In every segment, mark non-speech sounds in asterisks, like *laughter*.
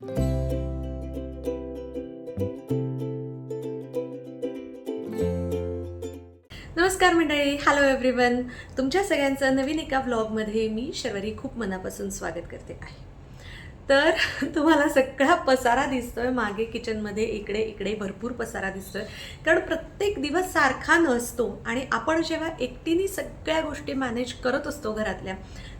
नमस्कार मंडळी hello everyone तुमच्या सगळ्यांचं नवीन एका व्लॉगमध्ये मी शर्वरी खूप मनापासून स्वागत करते आहे. तर *laughs* तुम्हाला सगळा पसारा दिसतोय मागे किचनमध्ये इकडे इकडे भरपूर पसारा दिसतोय. कारण प्रत्येक दिवस सारखा नसतो आणि आपण जेव्हा एकटीने सगळ्या गोष्टी मॅनेज करत असतो घरातल्या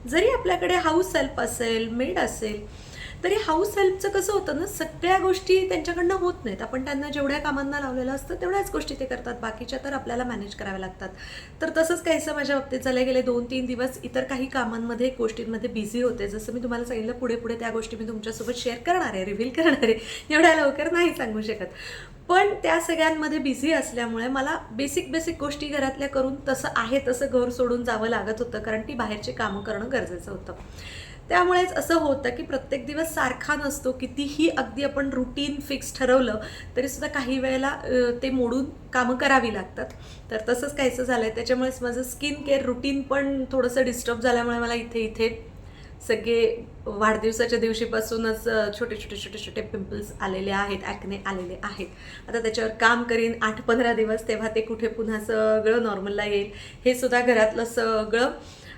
जरी आपल्याकडे हाऊस हेल्प असेल मेड असेल तरी हाऊस हेल्पचं कसं होतं ना सगळ्या गोष्टी त्यांच्याकडनं होत नाहीत. आपण त्यांना जेवढ्या कामांना लावलेलं असतं तेवढ्याच गोष्टी ते करतात. बाकीच्या तर आपल्याला मॅनेज कराव्या लागतात. तर तसंच काहीसं माझ्या बाबतीत झालं गेले दोन तीन दिवस इतर काही कामांमध्ये गोष्टींमध्ये बिझी होते. जसं मी तुम्हाला सांगितलं पुढे पुढे त्या गोष्टी मी तुमच्यासोबत शेअर करणार आहे रिव्हील करणार आहे. एवढ्या लवकर नाही सांगू शकत. पण त्या सगळ्यांमध्ये बिझी असल्यामुळे मला बेसिक बेसिक गोष्टी घरातल्या करून तसं आहे तसं घर सोडून जावं लागत होतं. कारण ती बाहेरची कामं करणं गरजेचं होतं. त्यामुळेच असं होतं की प्रत्येक दिवस सारखा नसतो. कितीही अगदी आपण रुटीन फिक्स ठरवलं तरी सुद्धा काही वेळेला ते मोडून कामं करावी लागतात. तर तसंच काहीचं झालं आहे त्याच्यामुळेच माझं स्किन केअर रुटीन पण थोडंसं डिस्टर्ब झाल्यामुळे मला इथे इथे सगळे वाढदिवसाच्या दिवशीपासूनच छोटे छोटे छोटे छोटे पिंपल्स आलेले आहेत ॲक्ने आलेले आहेत. आता त्याच्यावर काम करीन आठ पंधरा दिवस तेव्हा ते कुठे पुन्हा सगळं नॉर्मलला येईल. हे सुद्धा घरातलं सगळं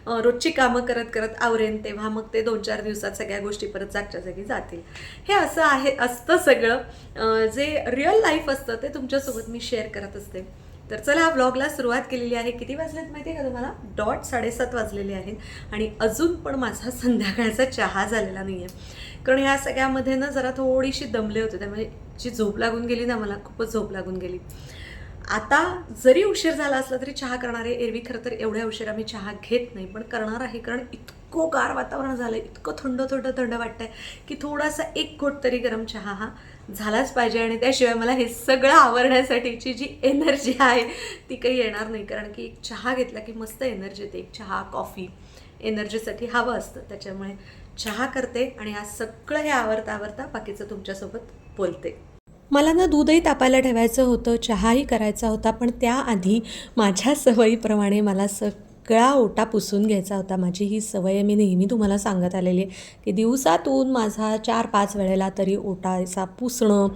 रोजची कामं करत करत आवरेन तेव्हा मग ते दोन चार दिवसात सगळ्या गोष्टी परत जागच्या जागी जातील. हे असं आहे असतं सगळं. जे रिअल लाईफ असतं ते तुमच्यासोबत मी शेअर करत असते. तर चला हा सुरुवात केलेली आहे. किती वाजलेत माहिती आहे का तुम्हाला? डॉट साडेसात वाजलेले आहेत. आणि अजून पण माझा संध्याकाळचा चहा झालेला नाही आहे कारण ह्या सगळ्यामध्ये ना जरा थोडीशी दमले होते. त्यामुळे जी झोप लागून गेली ना मला खूपच झोप लागून गेली. आता जरी उशीर झाला असला तरी चहा करणारे एरवी खरं तर एवढ्या उशीर आम्ही चहा घेत नाही पण करणार आहे. कारण इतकं गार वातावरण झालं इतकं थंड थंड थंड वाटतंय की थोडासा एक घोट तरी गरम चहा हा झालाच पाहिजे. आणि त्याशिवाय मला हे सगळं आवरण्यासाठीची जी एनर्जी आहे ती काही येणार नाही. कारण की एक चहा घेतला की मस्त एनर्जी येते. एक चहा कॉफी एनर्जीसाठी हवं असतं. त्याच्यामुळे चहा करते आणि आज सगळं हे आवरता आवरता बाकीचं तुमच्यासोबत बोलते. मला ना दूधही तापायला ठेवायचं होतं चहाही करायचा होता पण त्याआधी माझ्या सवयीप्रमाणे मला सगळा ओटा पुसून घ्यायचा होता. माझी ही सवय आहे मी नेहमी तुम्हाला सांगत आलेली आहे की दिवसातून माझा चार पाच वेळेला तरी ओटाचा पुसणं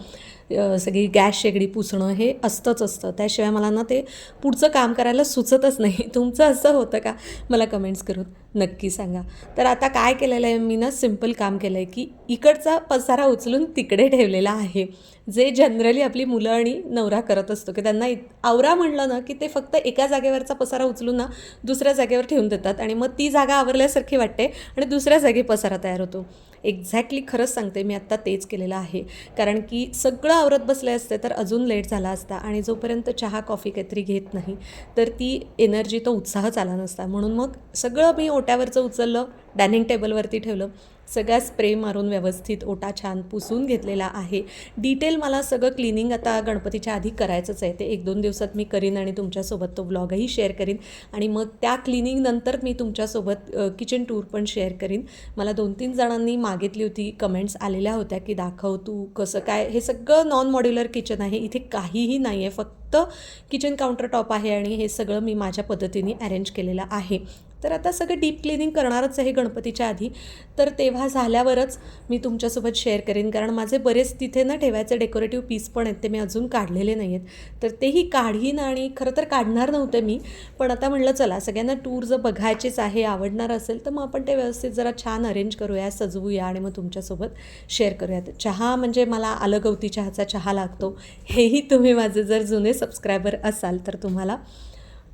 सगळी गॅस शेगडी पुसणं हे असतंच असतं. त्याशिवाय मला ना ते पुढचं काम करायला सुचतच नाही. *laughs* तुमचं असं होतं का? मला कमेंट्स करून नक्की सांगा. तर आता काय केलेलं आहे? मी ना सिंपल काम केलं आहे की इकडचा पसारा उचलून तिकडे ठेवलेला आहे. जे जनरली आपली मुलं आणि नवरा करत असतो की त्यांना इत आवरा म्हणलं ना की ते फक्त एका जागेवरचा पसारा उचलून ना दुसऱ्या जागेवर ठेवून देतात. आणि मग ती जागा आवरल्यासारखी वाटते आणि दुसऱ्या जागी पसारा तयार होतो. एक्झॅक्टली खरंच सांगते मी आत्ता तेच केलेलं आहे. कारण की सगळं आवरत बसले असते तर अजून लेट झाला असता आणि जोपर्यंत चहा कॉफी काहीतरी घेत नाही तर ती एनर्जी तो उत्साहच आला नसता. म्हणून मग सगळं मी ओट्यावरचं उचललं डायनिंग टेबलवरती ठेवलं. सगळ्या स्प्रे मारून व्यवस्थित ओटा छान पुसून घेतलेला आहे. डिटेल मला सगळं क्लिनिंग आता गणपतीच्या आधी करायचंच आहे. ते एक दोन दिवसात मी करीन आणि तुमच्यासोबत तो व्लॉगही शेअर करीन. आणि मग त्या क्लिनिंगनंतर मी तुमच्यासोबत किचन टूर पण शेअर करीन. मला दोन तीन जणांनी मागितली होती कमेंट्स आलेल्या होत्या की दाखव तू कसं काय. हे सगळं नॉन मॉड्युलर किचन आहे. इथे काहीही नाही आहे फक्त किचन काउंटर टॉप आहे आणि हे सगळं मी माझ्या पद्धतीने अरेंज केलेलं आहे. तर आता सगळं डीप क्लिनिंग करणारच आहे गणपतीच्या आधी. तर तेव्हा झाल्यावरच मी तुमच्यासोबत शेअर करेन. कारण माझे बरेच तिथे ना ठेवायचे डेकोरेटिव्ह पीस पण आहेत ते मी अजून काढलेले नाही आहेत तर तेही काढीन आणि खरं तर काढणार नव्हते मी. पण आता म्हणलं चला सगळ्यांना टूर जर बघायचेच आहे आवडणार असेल तर मग आपण ते व्यवस्थित जरा छान अरेंज करूया सजवूया आणि मग तुमच्यासोबत शेअर करूयात. चहा म्हणजे मला आलगवती चहाचा चहा लागतो. हेही तुम्ही माझे जर जुने सबस्क्रायबर असाल तर तुम्हाला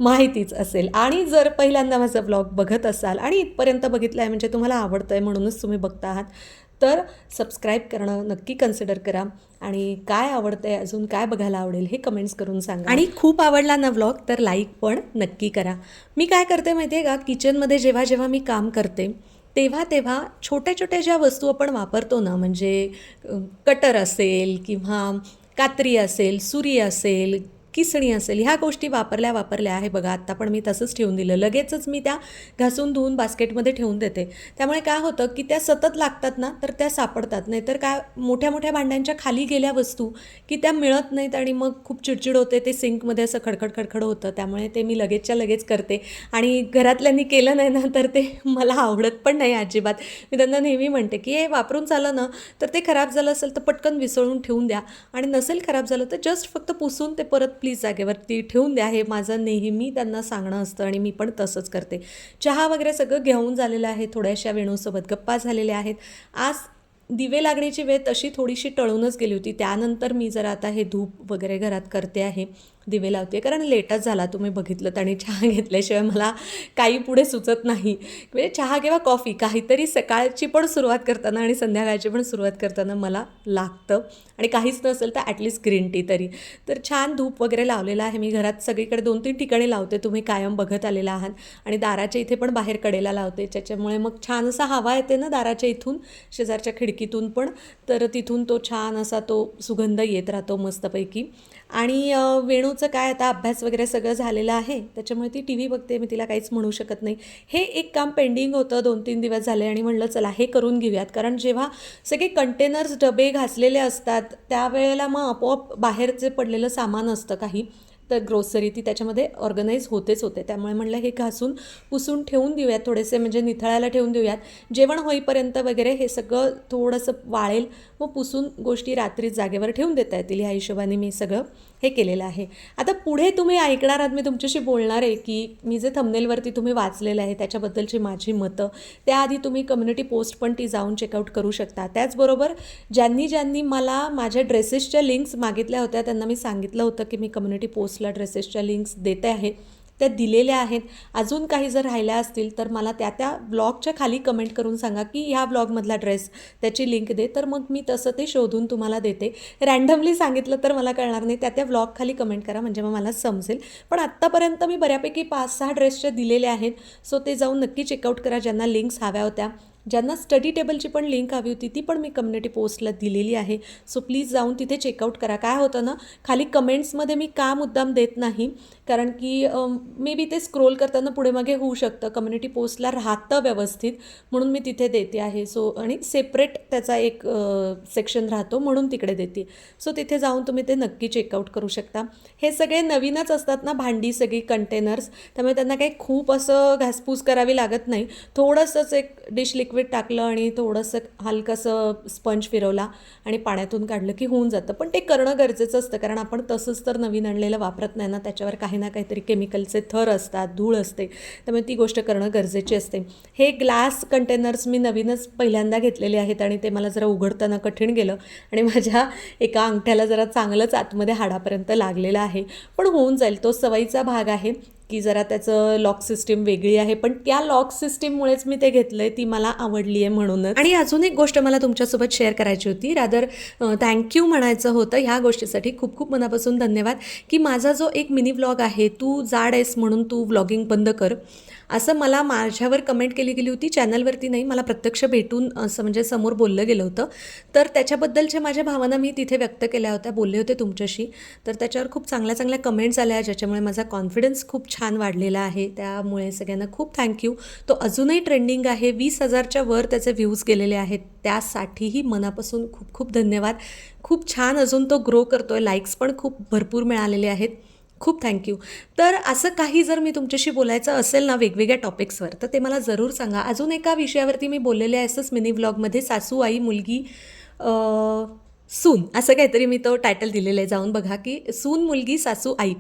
माहितीच असेल. आणि जर पहिल्यांदा माझा ब्लॉग बघत असाल आणि इथपर्यंत बघितलं आहे म्हणजे तुम्हाला आवडतं आहे म्हणूनच तुम्ही बघता आहात तर सबस्क्राईब करणं नक्की कन्सिडर करा. आणि काय आवडतं आहे अजून काय बघायला आवडेल हे कमेंट्स करून सांगा. आणि खूप आवडला ना व्लॉग तर लाईक पण नक्की करा. मी काय करते माहिती आहे का किचनमध्ये जेव्हा जेव्हा मी काम करते तेव्हा तेव्हा छोट्या छोट्या ज्या वस्तू आपण वापरतो ना म्हणजे कटर असेल किंवा कात्री असेल सुरी असेल किसणी असेल ह्या गोष्टी वापरल्या वापरल्या आहे. बघा आत्ता पण मी तसंच ठेवून दिलं. लगेचच मी त्या घासून धुवून बास्केटमध्ये ठेवून देते. त्यामुळे काय होतं की त्या सतत लागतात ना तर त्या सापडतात. नाहीतर काय मोठ्या मोठ्या भांड्यांच्या खाली गेल्या वस्तू की त्या मिळत नाहीत आणि मग खूप चिडचिड होते. ते सिंकमध्ये असं खडखड खडखड होतं. त्यामुळे ते मी लगेचच्या लगेच करते. आणि घरातल्यांनी केलं नाही ना तर ते मला आवडत पण नाही अजिबात. मी त्यांना नेहमी म्हणते की हे वापरून चालं ना तर ते खराब झालं असेल तर पटकन विसळून ठेवून द्या. आणि नसेल खराब झालं तर जस्ट फक्त पुसून ते परत प्लीज जागेवरती ठेवून द्या. हे माझं नेहमी त्यांना सांगणं असतं आणि मी पण तसंच करते. चहा वगैरे सगळं घेऊन झालेलं आहे. थोड्याशा वेणूसोबत गप्पा झालेल्या आहेत. आज दिवे लागण्याची वेळ तशी थोडीशी टळूनच गेली होती. त्यानंतर मी जरा आता हे धूप वगैरे घरात करते आहे. दिवे लावते कारण लेटच झाला तुम्ही बघितलं आणि चहा घेतल्याशिवाय मला काही पुढे सुचत नाही. म्हणजे चहा किंवा कॉफी काहीतरी सकाळची पण सुरुवात करताना आणि संध्याकाळची पण सुरुवात करताना मला लागतं. आणि काहीच नसेल तर ॲटलिस्ट ग्रीन टी तरी. तर छान धूप वगैरे लावलेला आहे मी घरात. सगळीकडे दोन तीन ठिकाणी लावते तुम्ही कायम बघत आलेला आहात. आणि दाराच्या इथे पण बाहेर कडेला लावते त्याच्यामुळे मग छान असा हवा येते ना दाराच्या इथून शेजारच्या खिडकीतून पण. तर तिथून तो छान असा तो सुगंध येत राहतो मस्तपैकी. आणि वेणू वेणूचं काय आता अभ्यास वगैरे सगळं झालेलं आहे त्याच्यामुळे ती टी व्ही बघते मी तिला काहीच म्हणू शकत नाही. हे एक काम पेंडिंग होतं दोन तीन दिवस झाले आणि म्हणलं चला हे करून घेऊयात. कारण जेव्हा सगळे कंटेनर्स डबे घासलेले असतात त्यावेळेला मग आपोआप बाहेरचे पडलेलं सामान असतं काही. तर ग्रोसरी ती त्याच्यामध्ये ऑर्गनाईज होतेच होते. त्यामुळे म्हणलं हे घासून पुसून ठेवून देऊयात थोडेसे म्हणजे निथळायला ठेवून देऊयात. जेवण होईपर्यंत वगैरे हे सगळं थोडंसं वाळेल व पुसून गोष्टी रात्री जागेवर ठेवून देता येतील. ह्या हिशोबाने मी सगळं हे केलेलं आहे. आता पुढे तुम्ही ऐकणार आहात मी तुमच्याशी बोलणार आहे की मी जे थंबनेलवरती तुम्ही वाचलेलं आहे त्याच्याबद्दलची माझी मतं त्याआधी तुम्ही कम्युनिटी पोस्ट पण ती जाऊन चेकआउट करू शकता. त्याचबरोबर ज्यांनी ज्यांनी मला माझ्या ड्रेसेसच्या लिंक्स मागितल्या होत्या त्यांना मी सांगितलं होतं की मी कम्युनिटी पोस्ट पोस्टला ड्रेसेसच्या लिंक्स देते आहे त्या दिलेल्या आहेत. अजून काही जर राहिल्या असतील तर मला त्या त्या ब्लॉगच्या खाली कमेंट करून सांगा की ह्या ब्लॉगमधला ड्रेस त्याची लिंक दे. तर मग मी तसं ते शोधून तुम्हाला देते. रँडमली सांगितलं तर मला कळणार नाही. त्या त्या ब्लॉग खाली कमेंट करा म्हणजे मग मला समजेल. पण आत्तापर्यंत मी बऱ्यापैकी पाच सहा ड्रेसच्या दिलेल्या आहेत सो ते जाऊन नक्की चेकआउट करा ज्यांना लिंक्स हव्या होत्या. ज्यांना स्टडी टेबलची पण लिंक हवी होती ती पण मी कम्युनिटी पोस्टला दिलेली आहे. सो प्लीज जाऊन तिथे चेकआउट करा. काय होतं ना खाली कमेंट्समध्ये मी का मुद्दाम देत नाही? कारण की मे बी ते स्क्रोल करताना पुढे मागे होऊ शकतं. कम्युनिटी पोस्टला राहतं व्यवस्थित म्हणून मी तिथे देते आहे. सो आणि सेपरेट त्याचा एक सेक्शन राहतो म्हणून तिकडे देते. सो तिथे जाऊन तुम्ही ते नक्की चेकआउट करू शकता. हे सगळे नवीनच असतात ना भांडी सगळी कंटेनर्स त्यामुळे त्यांना काही खूप असं घासपूस करावी लागत नाही. थोडंसंच एक डिश लिक्विड टाकलं आणि थोडंसं हलकंसं स्पंज फिरवला आणि पाण्यातून काढलं की होऊन जातं. पण ते करणं गरजेचं असतं कारण आपण तसंच तर नवीन आणलेलं वापरत नाही ना त्याच्यावर काही ना काहीतरी केमिकलचे थर असतात धूळ असते. त्यामुळे ती गोष्ट करणं गरजेची असते. हे ग्लास कंटेनर्स मी नवीनच पहिल्यांदा घेतलेले आहेत आणि ते मला जरा उघडताना कठीण गेलं आणि माझ्या एका अंगठ्याला जरा चांगलंच आतमध्ये हाडापर्यंत लागलेलं आहे. पण होऊन जाईल तो सवयीचा भाग आहे. की जरा त्याचं लॉक सिस्टीम वेगळी आहे पण त्या लॉक सिस्टीममुळेच मी ते घेतलं आहे ती मला आवडली आहे म्हणूनच. आणि अजून एक गोष्ट मला तुमच्यासोबत शेअर करायची होती. रादर थँक्यू म्हणायचं होतं ह्या गोष्टीसाठी. खूप खूप मनापासून धन्यवाद. की माझा जो एक मिनी व्लॉग आहे तू जाड आहेस म्हणून तू व्लॉगिंग बंद कर. असं मला माझ्यावर कमेंट केली गेली होती चॅनलवरती नाही मला प्रत्यक्ष भेटून असं म्हणजे समोर बोललं गेलं होतं. तर त्याच्याबद्दलच्या माझ्या भावना मी तिथे व्यक्त केल्या होत्या बोलले होते तुमच्याशी. तर त्याच्यावर खूप चांगल्या चांगल्या कमेंट्स आल्या ज्याच्यामुळे माझा कॉन्फिडन्स खूप छान वाढलेला आहे. त्यामुळे सगळ्यांना खूप थँक्यू तो अजूनही ट्रेंडिंग आहे वीस हजारच्या वर त्याचे व्ह्यूज गेलेले आहेत. त्यासाठीही मनापासून खूप खूप धन्यवाद. खूप छान अजून तो ग्रो करतो आहे लाईक्स पण खूप भरपूर मिळालेले आहेत. खूप थँक्यू तर असं काही जर मी तुमच्याशी बोलायचं असेल ना वेगवेगळ्या टॉपिक्सवर तर ते मला जरूर सांगा. अजून एका विषयावरती मी बोललेले आहे असंच मिनी व्लॉगमध्ये सासू आई मुलगी सून असं काहीतरी मी तो टायटल दिलेलं आहे. जाऊन बघा की सून मुलगी सासू आई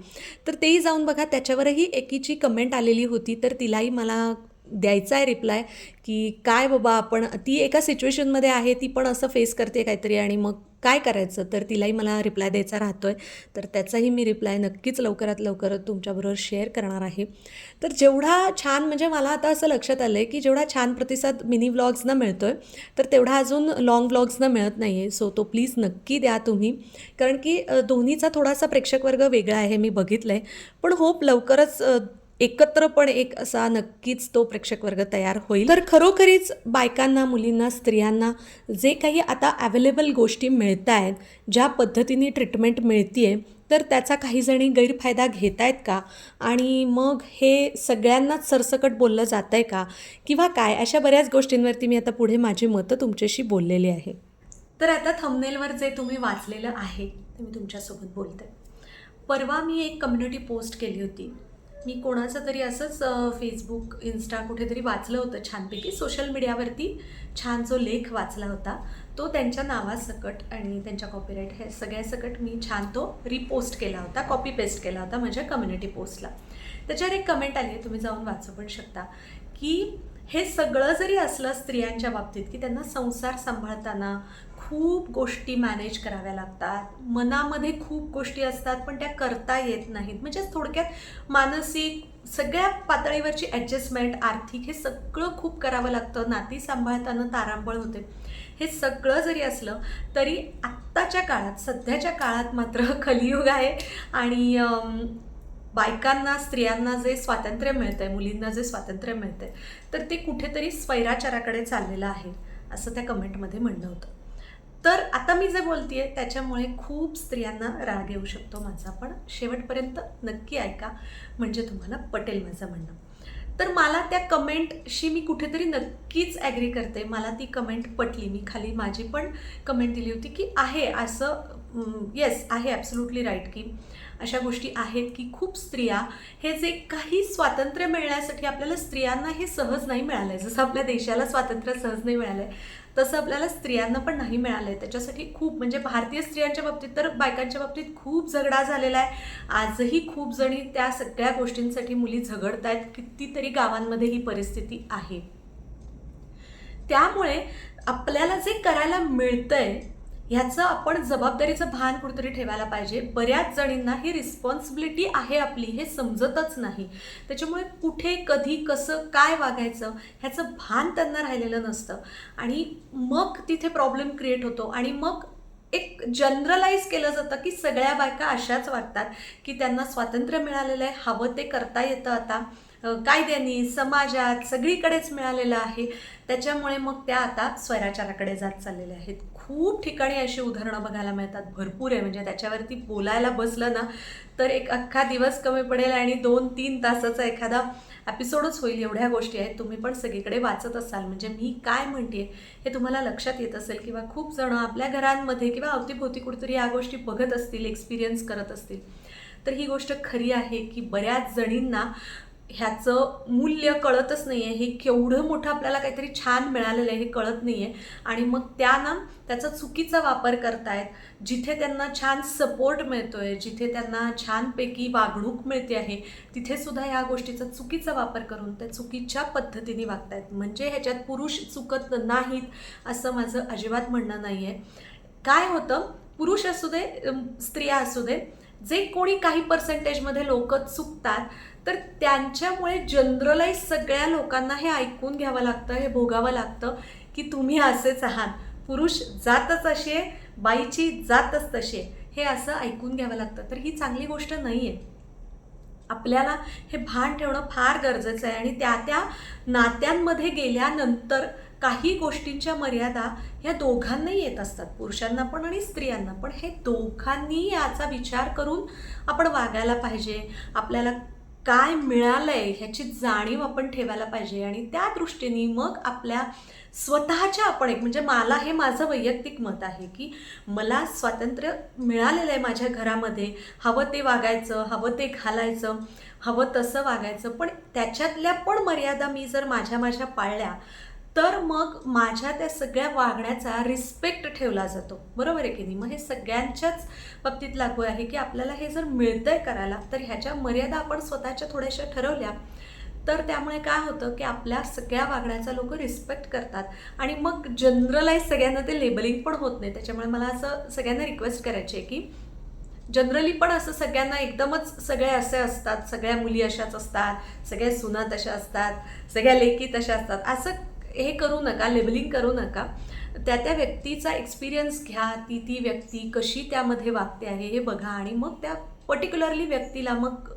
तर तेही जाऊन बघा त्याच्यावरही एकीची कमेंट आलेली होती तर तिलाही मला द्यायचा आहे रिप्लाय की काय बाबा आपण ती एका सिच्युएशनमध्ये आहे ती पण असं फेस करते काहीतरी आणि मग काय करायचं? तर तिलाही मला रिप्लाय द्यायचा राहतो आहे तर त्याचाही मी रिप्लाय नक्कीच लवकरात लवकर तुमच्याबरोबर शेअर करणार आहे. तर जेवढा छान म्हणजे मला आता असं लक्षात आलं आहे की जेवढा छान प्रतिसाद मिनी व्लॉग्सना मिळतो आहे तर तेवढा अजून लॉंग व्लॉग्सना मिळत नाही आहे सो तो प्लीज नक्की द्या तुम्ही. कारण की दोन्हीचा थोडासा प्रेक्षक वर्ग वेगळा आहे मी बघितलं आहे पण होप लवकरच एकत्र पण एक असा नक्कीच तो प्रेक्षक वर्ग तयार होईल. तर खरोखरीच बायकांना मुलींना स्त्रियांना जे काही आता अवेलेबल गोष्टी मिळत आहेत ज्या पद्धतीने ट्रीटमेंट मिळतीये तर त्याचा काही जणी गैरफायदा घेत आहेत का? आणि मग हे सगळ्यांनाच सरसकट बोललं जात आहे का? किंवा काय? अशा बऱ्याच गोष्टींवरती मी आता पुढे माझी मतं तुमच्याशी बोललेली आहे. तर आता थंबनेलवर जे तुम्ही वाचलेलं आहे ते मी तुमच्यासोबत बोलते. परवा मी एक कम्युनिटी पोस्ट केली होती. मी कोणाचं तरी असंच फेसबुक इन्स्टा कुठेतरी वाचलं होतं छानपैकी. सोशल मीडियावरती छान जो लेख वाचला होता तो त्यांच्या नावासकट आणि त्यांच्या कॉपीराईट हे सगळ्यासकट मी छान तो रिपोस्ट केला होता कॉपी पेस्ट केला होता माझ्या कम्युनिटी पोस्टला त्याच्यावर एक कमेंट आली आहे तुम्ही जाऊन वाचू पण शकता की हे सगळं जरी असलं स्त्रियांच्या बाबतीत की त्यांना संसार सांभाळताना खूप गोष्टी मॅनेज कराव्या लागतात. मनामध्ये खूप गोष्टी असतात पण त्या करता येत नाहीत. म्हणजे थोडक्यात मानसिक सगळ्या पातळीवरची ॲडजस्टमेंट आर्थिक हे सगळं खूप करावं लागतं. नाती सांभाळताना तारांबळ होते. हे सगळं जरी असलं तरी आत्ताच्या काळात सध्याच्या काळात मात्र *laughs* कलियुग आहे. आणि बायकांना स्त्रियांना जे स्वातंत्र्य मिळतं आहे मुलींना जे स्वातंत्र्य मिळतं आहे तर ते कुठेतरी स्वैराचाराकडे चाललेलं आहे असं त्या कमेंटमध्ये म्हणणं होतं. तर आता मी जे बोलतेय त्याच्यामुळे खूप स्त्रियांना राग येऊ शकतो माझा पण शेवटपर्यंत नक्की ऐका म्हणजे तुम्हाला पटेल माझं म्हणणं. तर मला त्या कमेंटशी मी कुठेतरी नक्कीच ॲग्री करते. मला ती कमेंट पटली मी खाली माझी पण कमेंट दिली होती की आहे असं येस आहे ॲब्सोल्युटली राईट की अशा गोष्टी आहेत की खूप स्त्रिया हे जे काही स्वातंत्र्य मिळण्यासाठी आपल्याला स्त्रियांना हे सहज नाही मिळालं आहे जसं आपल्या देशाला स्वातंत्र्य सहज नाही मिळालं आहे तसं आपल्याला स्त्रियांना पण नाही मिळालं आहे त्याच्यासाठी खूप म्हणजे भारतीय स्त्रियांच्या बाबतीत तर बायकांच्या बाबतीत खूप झगडा झालेला आहे. आजही खूप जणी त्या सगळ्या गोष्टींसाठी मुली झगडत आहेत कितीतरी गावांमध्ये ही परिस्थिती आहे. त्यामुळे आपल्याला जे करायला मिळतंय ह्याचं आपण जबाबदारीचं भान कुठेतरी ठेवायला पाहिजे. बऱ्याच जणींना ही रिस्पॉन्सिबिलिटी आहे आपली हे समजतच नाही. त्याच्यामुळे कुठे कधी कसं काय वागायचं ह्याचं भान त्यांना राहिलेलं नसतं. आणि मग तिथे प्रॉब्लेम क्रिएट होतो. आणि मग एक जनरलाइज केलं जातं की सगळ्या बायका अशाच वागतात की त्यांना स्वातंत्र्य मिळालेलं आहे हवं ते करता येतं आता. कायद्यानी समाजात सगळीकडेच मिळालेलं आहे. त्याच्यामुळे मग त्या आता स्वैराचाराकडे जात चाललेल्या आहेत. खूप ठिकाणी अशी उदाहरणं बघायला मिळतात. भरपूर आहे. म्हणजे त्याच्यावरती बोलायला बसलं ना तर एक अख्खा दिवस कमी पडेल आणि दोन तीन तासाचा एखादा एपिसोडच होईल. एवढ्या गोष्टी आहेत. तुम्ही पण सगळीकडे वाचत असाल. म्हणजे मी काय म्हणते हे तुम्हाला लक्षात येत असेल किंवा खूप जणं आपल्या घरांमध्ये किंवा अवतीभोवती कुठेतरी या गोष्टी बघत असतील एक्सपिरियन्स करत असतील. तर ही गोष्ट खरी आहे की बऱ्याच जणींना ह्याचं मूल्य कळतच नाही आहे हे केवढं मोठं आपल्याला काहीतरी छान मिळालेलं आहे हे कळत नाही आहे आणि मग त्या ना त्याचा चुकीचा वापर करतायत. जिथे त्यांना छान सपोर्ट मिळतो आहे जिथे त्यांना छानपैकी वागणूक मिळते आहे तिथेसुद्धा ह्या गोष्टीचा चुकीचा वापर करून त्या चुकीच्या पद्धतीने वागतायत. म्हणजे ह्याच्यात पुरुष चुकत नाहीत असं माझं अजिबात म्हणणं नाही आहे काय होतं? पुरुष असू दे स्त्रिया असू दे जे कोणी काही पर्सेंटेजमध्ये लोक चुकतात तर त्यांच्यामुळे जनरलाइज सगळ्या लोकांना हे ऐकून घ्यावं लागतं हे भोगावं लागतं की तुम्ही असेच आहात. पुरुष जातच असे बाईची जातच तसे हे असं ऐकून घ्यावं लागतं. तर ही चांगली गोष्ट नाही आहे आपल्याला हे भान ठेवणं फार गरजेचं आहे आणि त्या त्या नात्यांमध्ये गेल्यानंतर काही गोष्टींच्या मर्यादा ह्या दोघांनाही येत असतात. पुरुषांना पण आणि स्त्रियांना पण. हे दोघांनी याचा विचार करून आपण वागायला पाहिजे. आपल्याला काय मिळालंय ह्याची जाणीव आपण ठेवायला पाहिजे. आणि त्या दृष्टीने मग आपल्या स्वतःच्या आपण एक म्हणजे मला हे माझं वैयक्तिक मत आहे की मला स्वातंत्र्य मिळालेलं आहे माझ्या घरामध्ये. हवं ते वागायचं हवं ते घालायचं हवं तसं वागायचं. पण त्याच्यातल्या पण मर्यादा मी जर माझ्या माझ्या पाळल्या तर मग माझ्या त्या सगळ्या वागण्याचा रिस्पेक्ट ठेवला जातो. बरोबर आहे की नाही? मग हे सगळ्यांच्याच बाबतीत लागू आहे की आपल्याला हे जर मिळतंय करायला तर ह्याच्या मर्यादा आपण स्वतःच्या थोड्याशा ठरवल्या तर त्यामुळे काय होतं की आपल्या सगळ्या वागण्याचा लोक रिस्पेक्ट करतात. आणि मग जनरलाइज सगळ्यांना ते लेबलिंग पण होत नाही. त्याच्यामुळे मला असं सगळ्यांना रिक्वेस्ट करायची आहे की जनरली पण असं सगळ्यांना एकदमच सगळे असे असतात. सगळ्या मुली अशाच असतात सगळ्या सुना तशा असतात सगळ्या लेकी तशा असतात. असं हे करू नका लेबलिंग करू नका. त्या त्या व्यक्तीचा एक्सपिरियन्स घ्या. ती ती व्यक्ती कशी त्यामध्ये वागते आहे हे बघा आणि मग त्या पर्टिक्युलरली व्यक्तीला मग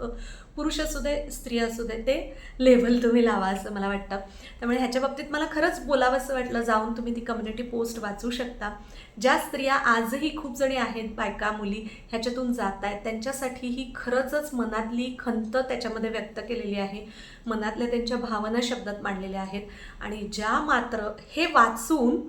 पुरुष असू दे स्त्री असू दे ते लेवल तुम्ही लावा असं मला वाटतं. त्यामुळे ह्याच्या बाबतीत मला खरंच बोलावंसं वाटलं. जाऊन तुम्ही ती कम्युनिटी पोस्ट वाचू शकता. ज्या स्त्रिया आजही खूप जणी आहेत बायका मुली ह्याच्यातून जात आहेत त्यांच्यासाठी ही खरंचच मनातली खंत त्याच्यामध्ये व्यक्त केलेली आहे. मनातल्या त्यांच्या भावना शब्दात मांडलेल्या आहेत. आणि ज्या मात्र हे वाचून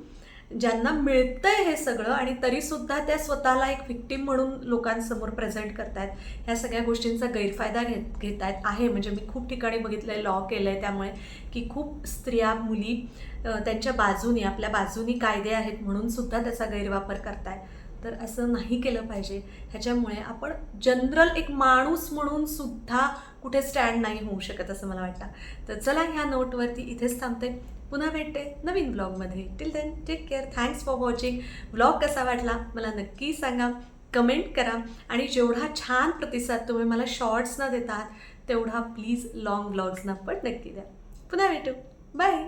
ज्यांना मिळतंय हे सगळं आणि तरीसुद्धा त्या स्वतःला एक व्हिक्टीम म्हणून लोकांसमोर प्रेझेंट करतायत ह्या सगळ्या गोष्टींचा गैरफायदा घेत घेत आहेत आहे. म्हणजे मी खूप ठिकाणी बघितलं आहे लॉ केलं आहे त्यामुळे की खूप स्त्रिया मुली त्यांच्या बाजूनी आपल्या बाजूनी कायदे आहेत म्हणून सुद्धा त्याचा गैरवापर करतायत. तर असं नाही केलं पाहिजे. ह्याच्यामुळे आपण जनरल एक माणूस म्हणून सुद्धा कुठे स्टँड नाही होऊ शकत असं मला वाटतं. तर चला ह्या नोटवरती इथेच थांबते. पुन्हा भेटते नवीन ब्लॉगमध्ये. Till then take care thanks for watching blog कसा वाटला मला नक्की सांगा. कमेंट करा. आणि जेवढा छान प्रतिसाद तुम्ही मला शॉर्ट्सना देतात तेवढा प्लीज लॉंग ब्लॉग्सना पण नक्की द्या. पुन्हा भेटू. बाय